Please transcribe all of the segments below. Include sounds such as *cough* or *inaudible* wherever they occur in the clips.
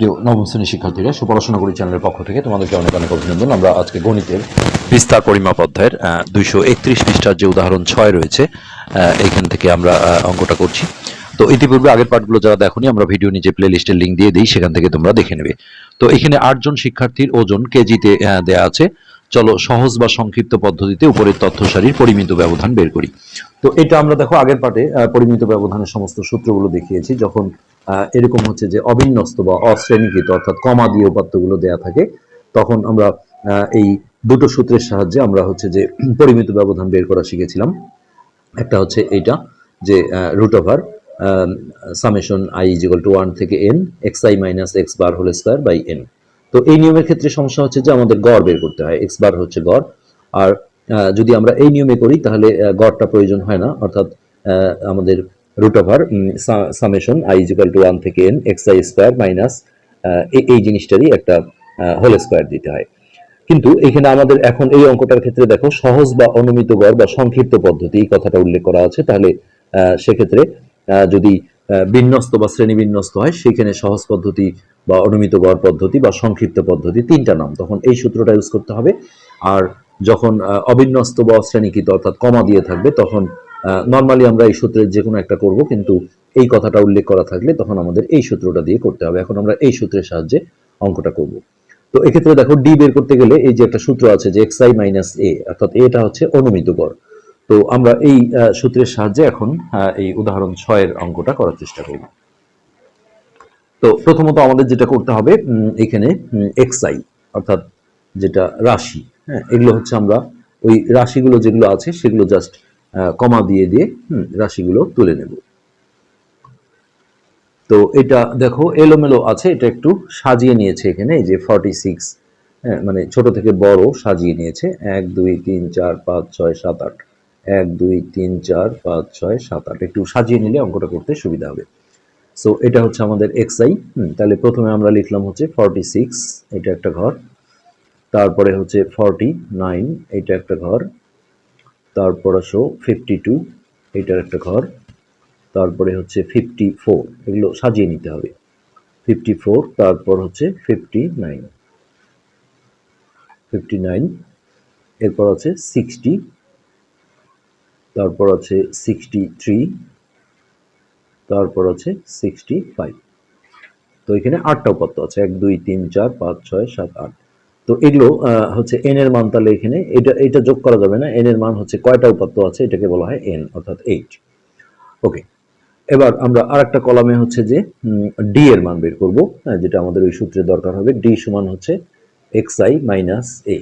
প্রিয় নবম শ্রেণির শিক্ষার্থীরা, সুপড়াশোনা করি চ্যানেলের পক্ষ থেকে তোমাদেরকে অনেক অনেক অভিনন্দন। আমরা আজকে গণিতের বিস্তার পরিমাপ অধ্যায়ের দুইশো একত্রিশ পৃষ্ঠার যে উদাহরণ ছয় রয়েছে এইখান থেকে আমরা অঙ্কটা করছি। তো ইতিপূর্বে আগের পার্টগুলো যারা দেখোনি, আমরা ভিডিও নিচে প্লে লিস্টের লিঙ্ক দিয়ে দিই, সেখান থেকে তোমরা দেখে নেবে। তো এখানে আটজন শিক্ষার্থীর ওজন কেজিতে দেয়া আছে। চলো সহজ বা সংক্ষিপ্ত পদ্ধতিতে উপরের তথ্য সারির পরিমিত ব্যবধান বের করি। তো এটা আমরা দেখো আগের পার্টে পরিমিত ব্যবধানের সমস্ত সূত্রগুলো দেখিয়েছি, যখন এরকম হচ্ছে যে অবিন্যস্ত বা অশ্রেণীকৃত অর্থাৎ কমা দিয়ে উপাত্তগুলো দেয়া থাকে, তখন আমরা এই দুটো সূত্রের সাহায্যে আমরা হচ্ছে যে *clears throat* পরিমিত ব্যবধান বের করা শিখেছিলাম। একটা হচ্ছে এইটা যে root over summation i is equal to one থেকে n x i minus x bar whole square by n তো এই নিয়মের ক্ষেত্রে সমস্যা হচ্ছে যে আমাদের গড় বের করতে হয় এক্স বার হচ্ছে গড়। আর যদি আমরা এই নিয়মে করি তাহলে গড়টা প্রয়োজন হয় না, অর্থাৎ আমাদের root over summation i is equal to one থেকে n x i square minus এই জিনিসটারই একটা হোল স্কোয়ার দিতে হয়। কিন্তু এখানে আমাদের এখন এই অঙ্কটার ক্ষেত্রে দেখো, সহজ বা অনুমিত গড় বা সংক্ষিপ্ত পদ্ধতি, এই কথাটা উল্লেখ করা আছে। তাহলে সেক্ষেত্রে যদি বিন্যস্ত বা শ্রেণি বিন্যস্ত হয়, সেখানে সহজ পদ্ধতি বা অনুমিত গড় পদ্ধতি বা সংক্ষিপ্ত পদ্ধতি তিনটা নাম। তখন এই সূত্রটা ইউজ করতে হবে। আর যখন অবিন্যস্ত বা শ্রেণীকৃত অর্থাৎ কমা দিয়ে থাকবে, তখন নর্মালি আমরা এই সূত্রের যে কোনো একটা করব, কিন্তু এই কথাটা উল্লেখ করা থাকলে তখন আমাদের এই সূত্রটা দিয়ে করতে হবে। এখন আমরা এই সূত্রের সাহায্যে অঙ্কটা করব। তো এক্ষেত্রে দেখো ডি বের করতে গেলে এই যে একটা সূত্র আছে যে এক্স আই মাইনাস এ অর্থাৎ এটা হচ্ছে অনুমিত গড়। তো আমরা এই সূত্রের সাহায্যে এখন এই উদাহরণ ছয়ের অঙ্কটা করার চেষ্টা করব। তো প্রথমত আমাদের যেটা করতে হবে এখানে এক্স আই অর্থাৎ যেটা রাশি হ্যাঁ এগুলো হচ্ছে আমরা ওই রাশিগুলো যেগুলো আছে, সেগুলো জাস্ট কমা দিয়ে দিয়ে রাশিগুলো তুলে নেব। তো এটা দেখো, এলোমেলো আছে, এটা একটু সাজিয়ে নিয়েছে এখানে, এই যে ফর্টি সিক্স হ্যাঁ মানে ছোট থেকে বড় সাজিয়ে নিয়েছে। এক, দুই, তিন, চার, পাঁচ, ছয়, সাত, আট। এক, দুই, তিন, চার, পাঁচ, ছয়, সাত, আট। একটু সাজিয়ে নিলে অঙ্কটা করতে সুবিধা হবে। সো এটা হচ্ছে আমাদের এক্স আই তাহলে প্রথমে আমরা লিখলাম হচ্ছে ফর্টি সিক্স এটা একটা ঘর। তারপরে হচ্ছে ফর্টি নাইন এটা একটা ঘর। তারপর আসো ফিফটি টু এটার একটা ঘর। তারপরে হচ্ছে ফিফটি ফোর এগুলো সাজিয়ে নিতে হবে। ফিফটি ফোর তারপর হচ্ছে ফিফটি নাইন ফিফটি নাইন এরপর আছে সিক্সটি তারপর আছে সিক্সটি থ্রি তারপর আছে সিক্সটি ফাইভ তো এখানে আটটা উপাত্ত আছে, এক, দুই, তিন, চার, পাঁচ, ছয়, সাত, আট। তো এগুলো হচ্ছে এন এর মান তাহলে এখানে এটা এটা যোগ করা যাবে না। এন এর মান হচ্ছে কয়টা উপাত্ত আছে? এটাকে বলা হয় এন অর্থাৎ এইট ওকে এবার আমরা আরেকটা কলামে হচ্ছে যে ডি এর মান বের করব হ্যাঁ, যেটা আমাদের ওই সূত্রে দরকার হবে। ডি সমান হচ্ছে এক্স আই মাইনাস এ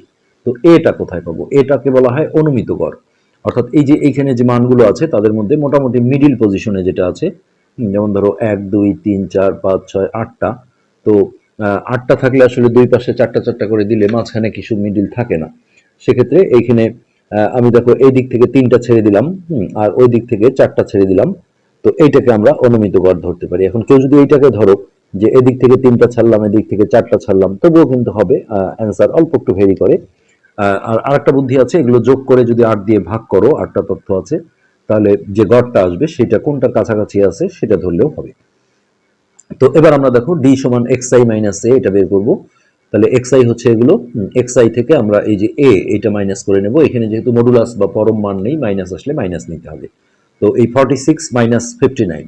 তো এটা কোথায় পাবো? এটাকে বলা হয় অনুমিত গড়। অর্থাৎ এই যে এইখানে যে মানগুলো আছে তাদের মধ্যে মোটামুটি মিডিল পজিশনে যেটা আছে যেমন ধরো এক দুই তিন চার পাঁচ ছয় আটটা। তো আটটা থাকলে আসলে দুই পাশে চারটা চারটা করে দিলে মাঝখানে কিছু মিডিল থাকে না। সেক্ষেত্রে এইখানে আমি দেখো এই দিক থেকে তিনটা ছেড়ে দিলাম আর ওই দিক থেকে চারটা ছেড়ে দিলাম। তো এইটাকে আমরা অনুমিত গড় ধরতে পারি। এখন কেউ যদি এইটাকে ধরো যে এদিক থেকে তিনটা ছাড়লাম, এদিক থেকে চারটা ছাড়লাম, তবুও কিন্তু হবে অ্যান্সার অল্প একটু ভেরি করে। আর আরেকটা বুদ্ধি আছে, এগুলো যোগ করে যদি আট দিয়ে ভাগ করো, আটটা তথ্য আছে, তাহলে যে গড়টা আসবে সেটা কোনটার কাছাকাছি আছে সেটা ধরলেও হবে। তো এবার আমরা দেখো ডি সমান এক্স আই মাইনাস এ এটা বের করব। তাহলে এক্স আই হচ্ছে এগুলো। এক্স আই থেকে আমরা এই যে এ এটা মাইনাস করে নেব। এখানে যেহেতু মডুলাস বা পরম মান নেই মাইনাস আসলে মাইনাস নিতে হবে। তো এই forty six minus fifty nine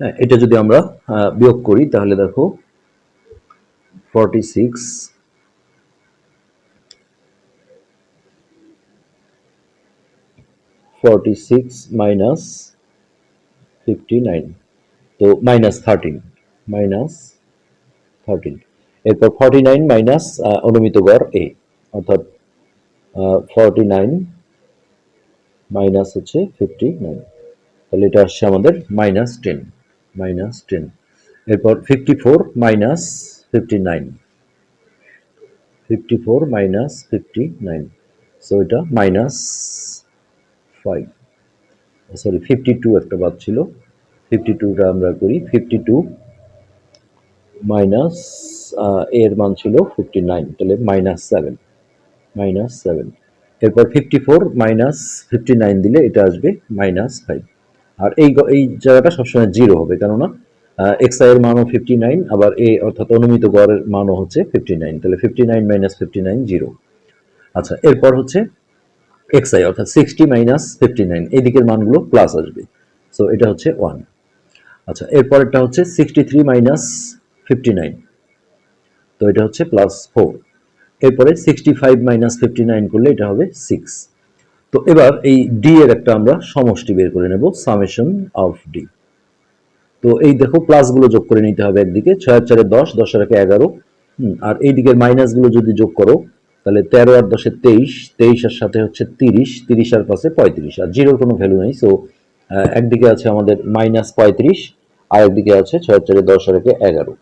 হ্যাঁ এটা যদি আমরা বিয়োগ করি, তাহলে দেখো forty six forty six minus fifty nine তো মাইনাস থার্টিন মাইনাস থার্টিন এরপর ফর্টি নাইন মাইনাস অনুমিত গড় এ অর্থাৎ ফর্টি নাইন মাইনাস হচ্ছে ফিফটি নাইন তাহলে এটা আসছে আমাদের মাইনাস টেন মাইনাস টেন এরপর fifty four minus fifty nine fifty four minus fifty nine so এটা minus five sorry fifty two একটা বাদ ছিল। ফিফটি টুটা আমরা করি ফিফটি টু মাইনাস এর মান ছিল ফিফটি নাইন তাহলে মাইনাস সেভেন মাইনাস সেভেন এরপর fifty four minus fifty nine দিলে এটা আসবে মাইনাস ফাইভ আর এই এই জায়গাটা সবসময় জিরো হবে, কেননা এক্স আই এর মানও ফিফটি নাইন আবার এ অর্থাৎ অনুমিত গড়ের মানও হচ্ছে ফিফটি নাইন তাহলে fifty nine minus fifty nine zero আচ্ছা এরপর হচ্ছে এক্স আই অর্থাৎ সিক্সটি মাইনাস ফিফটি নাইন এই দিকের মানগুলো প্লাস আসবে। সো এটা হচ্ছে ওয়ান আচ্ছা এরপরেরটা হচ্ছে sixty three minus fifty nine তো এটা হচ্ছে প্লাস ফোর এরপরে sixty five minus fifty nine করলে এটা হবে সিক্স তো এবার এই ডি এর একটা আমরা সমষ্টি বের করে নেব সামেশন অফ ডি তো এই দেখো প্লাসগুলো যোগ করে নিতে হবে একদিকে, ছয় চারে দশ দশ আর একে এগারো। আর এই দিকের মাইনাসগুলো যদি যোগ করো, তাহলে তেরো আর দশে তেইশ তেইশ আর সাথে হচ্ছে তিরিশ তিরিশ আর পাশে পঁয়ত্রিশ। আর জিরোর কোনো ভ্যালু নেই সো একদিকে আছে আমাদের মাইনাস পঁয়ত্রিশ, আর একদিকে আছে ছয় চারে দশ আর একে এগারো।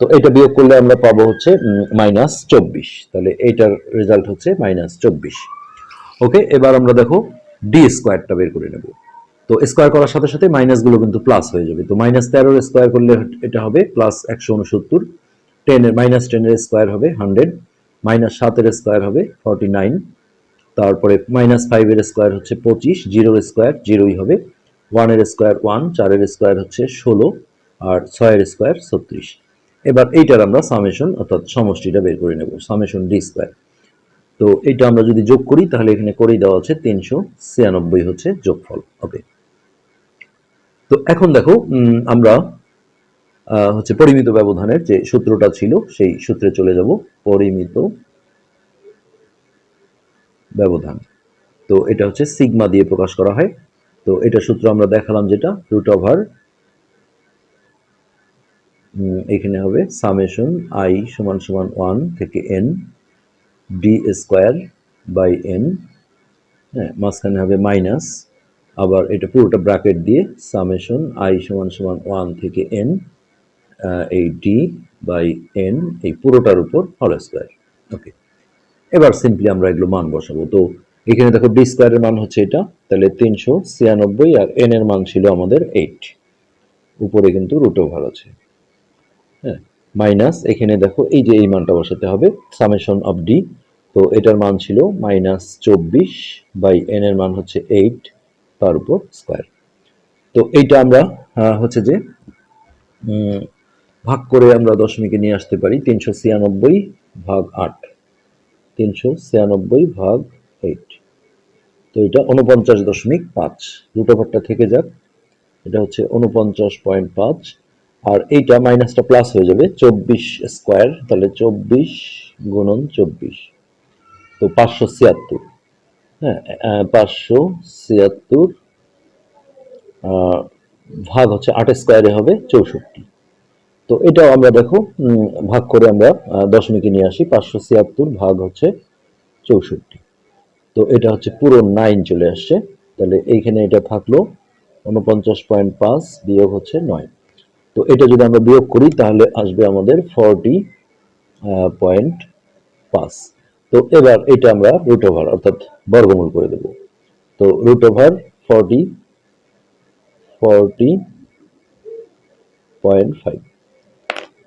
তো এটা বিয়োগ করলে আমরা পাবো হচ্ছে মাইনাস চব্বিশ। তাহলে এইটার রেজাল্ট হচ্ছে মাইনাস চব্বিশ। ওকে এবার আমরা দেখো ডি স্কোয়ারটা বের করে নেব। তো স্কোয়ার করার সাথে সাথে মাইনাসগুলো কিন্তু প্লাস হয়ে যাবে। তো মাইনাস তেরোর স্কোয়ার করলে এটা হবে প্লাস একশো উনসত্তর। টেনের মাইনাস টেনের স্কোয়ার হবে হান্ড্রেড মাইনাস সাতের স্কোয়ার হবে ফর্টি নাইন তারপরে মাইনাস ফাইভের স্কোয়ার হচ্ছে পঁচিশ। জিরোর স্কোয়ার জিরোই হবে। ওয়ানের স্কোয়ার ওয়ান চারের স্কোয়ার হচ্ছে ষোলো। আর ছয়ের স্কোয়ার ছত্রিশ। এবার এইটার আমরা সামেশন অর্থাৎ সমষ্টিটা বের করে নেব সামেশন ডি স্কোয়ার তো এটা আমরা যদি যোগ করি, তাহলে এখানে করেই দেওয়া আছে তিনশো ছিয়ানব্বই হচ্ছে যোগফল ওকে তো এখন দেখো আমরা হচ্ছে পরিমিত ব্যবধানের যে সূত্রটা ছিল, সেই সূত্রে চলে যাব, পরিমিত ব্যবধান। তো এটা হচ্ছে সিগমা দিয়ে প্রকাশ করা হয়। তো এটা সূত্র আমরা দেখালাম যেটা রুট ওভার এখানে হবে সামেশন আই সমান সমান ওয়ান থেকে n d square by n হ্যাঁ মাঝখানে হবে মাইনাস আবার এটা পুরোটা ব্র্যাকেট দিয়ে সামেশন আই সমান সমান ওয়ান থেকে এন এই ডি বাই এন এই পুরোটার উপর হল স্কোয়ার ওকে এবার সিম্পলি আমরা এগুলো মান বসাবো। তো এখানে দেখো ডি স্কোয়ারের মান হচ্ছে এটা, তাহলে তিনশো ছিয়ানব্বই আর এন এর মান ছিল আমাদের এইট উপরে কিন্তু রুট ওভার আছে। মাইনাস, এখানে দেখো এই যে এই মানটা বসাতে হবে সামেশন অফ ডি তো এটার মান ছিল মাইনাস চব্বিশ বাই এন এর মান হচ্ছে এইট তার উপর স্কোয়ার তো এইটা আমরা হচ্ছে যে ভাগ করে আমরা দশমিকে নিয়ে আসতে পারি, তিনশো ছিয়ানব্বই ভাগ আট। তিনশো ছিয়ানব্বই ভাগ এইট তো এটা উনপঞ্চাশ দশমিক পাঁচ। রুট থেকে যাক। এটা হচ্ছে উনপঞ্চাশ পয়েন্ট পাঁচ। আর এইটা মাইনাসটা প্লাস হয়ে যাবে চব্বিশ স্কোয়ার তাহলে চব্বিশ গুণন চব্বিশ। তো পাঁচশো ছিয়াত্তর। হ্যাঁ পাঁচশো ছিয়াত্তর ভাগ হচ্ছে আট স্কোয়ারে হবে চৌষট্টি। তো এটাও আমরা দেখো ভাগ করে আমরা দশমিকে নিয়ে আসি, পাঁচশো ছিয়াত্তর ভাগ হচ্ছে চৌষট্টি। তো এটা হচ্ছে পুরো নাইন চলে আসছে। তাহলে এইখানে এটা থাকল উনপঞ্চাশ পয়েন্ট পাঁচ বিয়োগ হচ্ছে নয়। তো এটা যদি আমরা বিয়োগ করি, তাহলে আসবে আমাদের ফর্টি পয়েন্ট পাঁচ। তো এবার এটা আমরা রুট ওভার অর্থাৎ বর্গমূল করে দেব। তো root over forty forty point five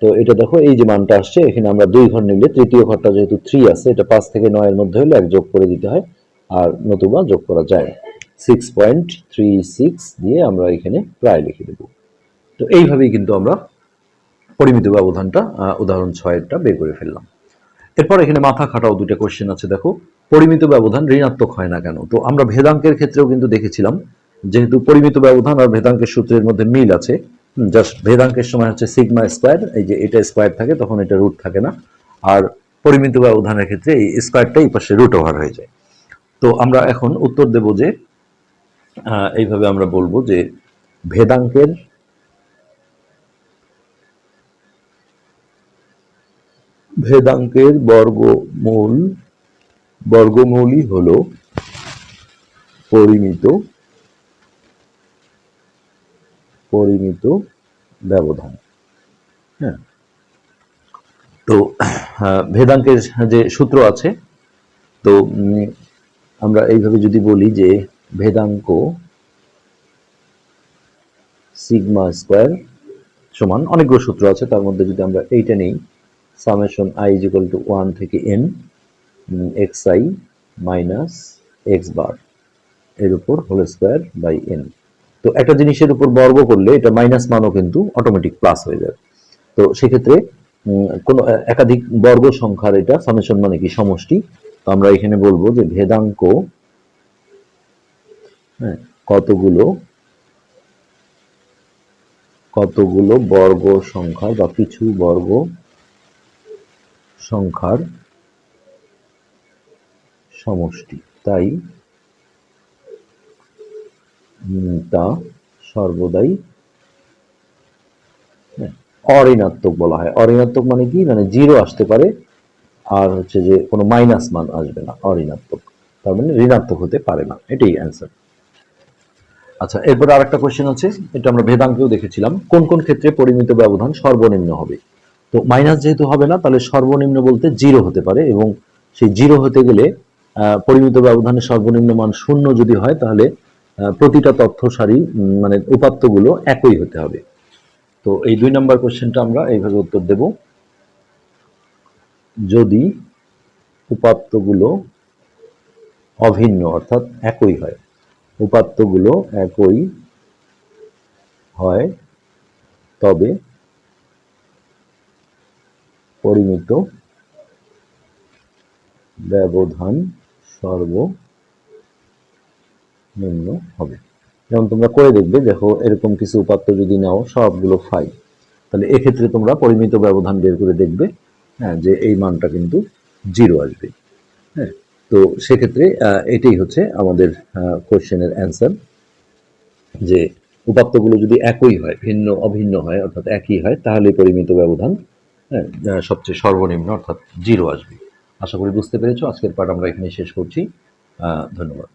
তো এটা দেখো, এই যে মানটা আসছে, এখানে আমরা দুই ঘর নিলে তৃতীয় ঘরটা যেহেতু থ্রি আছে, এটা পাঁচ থেকে নয়ের মধ্যে হলে এক যোগ করে দিতে হয়, আর নতুবা যোগ করা যায় সিক্স পয়েন্ট থ্রি সিক্স দিয়ে আমরা এখানে প্রায় লিখে দেব। তো এইভাবেই কিন্তু আমরা পরিমিত ব্যবধানটা উদাহরণ ছয়েরটা বের করে ফেললাম। এরপর এখানে মাথা খাটাও দুটো কোশ্চেন আছে, দেখো। পরিমিত ব্যবধান ঋণাত্মক হয় না কেন? তো আমরা ভেদাঙ্কের ক্ষেত্রেও কিন্তু দেখেছিলাম, যেহেতু পরিমিত ব্যবধান আর ভেদাঙ্কের সূত্রের মধ্যে মিল আছে জাস্ট ভেদাঙ্কের সময় হচ্ছে সিগমা স্কোয়ার এই যে এটা স্কোয়ার থাকে, তখন এটা রুট থাকে না। আর পরিমিত ব্যবধানের ক্ষেত্রে এই স্কোয়ারটা এই পাশে রুট ওভার হয়ে যায়। তো আমরা এখন উত্তর দেব যে এইভাবে আমরা বলব যে ভেদাঙ্কের ভেদাঙ্কের বর্গমূল বর্গমূলই হল পরিমিত পরিমিত ব্যবধান। হ্যাঁ। তো আহ, ভেদাঙ্কের যে সূত্র আছে তো আমরা এইভাবে যদি বলি যে ভেদাঙ্ক সিগমা স্কোয়ার সমান অনেকগুলো সূত্র আছে তার মধ্যে যদি আমরা এইটা নেই summation i is equal to one থেকে n x i minus x bar এর উপর হোল স্কোয়ার বাই এন তো একটা জিনিসের উপর বর্গ করলে এটা মাইনাস মানও কিন্তু অটোমেটিক প্লাস হয়ে যাবে। তো সেক্ষেত্রে কোন একাধিক বর্গ সংখ্যার এটা সামেশন মানে কি সমষ্টি। তো আমরা এখানে বলব যে ভেদাঙ্ক হ্যাঁ কতগুলো কতগুলো বর্গ সংখ্যার বা কিছু বর্গ সংখ্যার সমষ্টি। তাই তা সর্বদাই হ্যাঁ, অঋণাত্মক বলা হয়। অঋণাত্মক মানে কি? মানে জিরো আসতে পারে আর হচ্ছে যে কোনো মাইনাস মান আসবে না অঋণাত্মক। তার মানে ঋণাত্মক হতে পারে না এটাই অ্যান্সার আচ্ছা এরপর আরেকটা কোশ্চেন আছে এটা আমরা ভেদাঙ্কেও দেখেছিলাম। কোন কোন ক্ষেত্রে পরিমিত ব্যবধান সর্বনিম্ন হবে? তো মাইনাস যেহেতু হবে না, তাহলে সর্বনিম্ন বলতে জিরো হতে পারে এবং সেই জিরো হতে গেলে পরিমিত ব্যবধানের সর্বনিম্ন মান শূন্য যদি হয়, তাহলে প্রতিটা তথ্য সারি মানে উপাত্তগুলো একই হতে হবে। তো এই দুই নম্বর কোশ্চেনটা আমরা এইভাবে উত্তর দেব। যদি উপাত্তগুলো অভিন্ন, অর্থাৎ একই হয়, উপাত্তগুলো একই হয়, তবে পরিমিত। ব্যবধান সর্বনিম্ন হবে। যেমন তোমরা করে দেখবে, দেখো এরকম কিছু উপাত্ত যদি নাও, সবগুলো ফাই তাহলে এক্ষেত্রে তোমরা পরিমিত ব্যবধান বের করে দেখবে হ্যাঁ যে এই মানটা কিন্তু জিরো আসবে। হ্যাঁ তো সেক্ষেত্রে এটাই হচ্ছে আমাদের কোশ্চেনের অ্যান্সার যে উপাত্তগুলো যদি একই হয়, ভিন্ন অভিন্ন হয়, অর্থাৎ একই হয়, তাহলে পরিমিত ব্যবধান সবচেয়ে সর্বনিম্ন, অর্থাৎ জিরো আসবে। আশা করি বুঝতে পেরেছ, আজকের পাঠ আমরা এখানে শেষ করছি। ধন্যবাদ।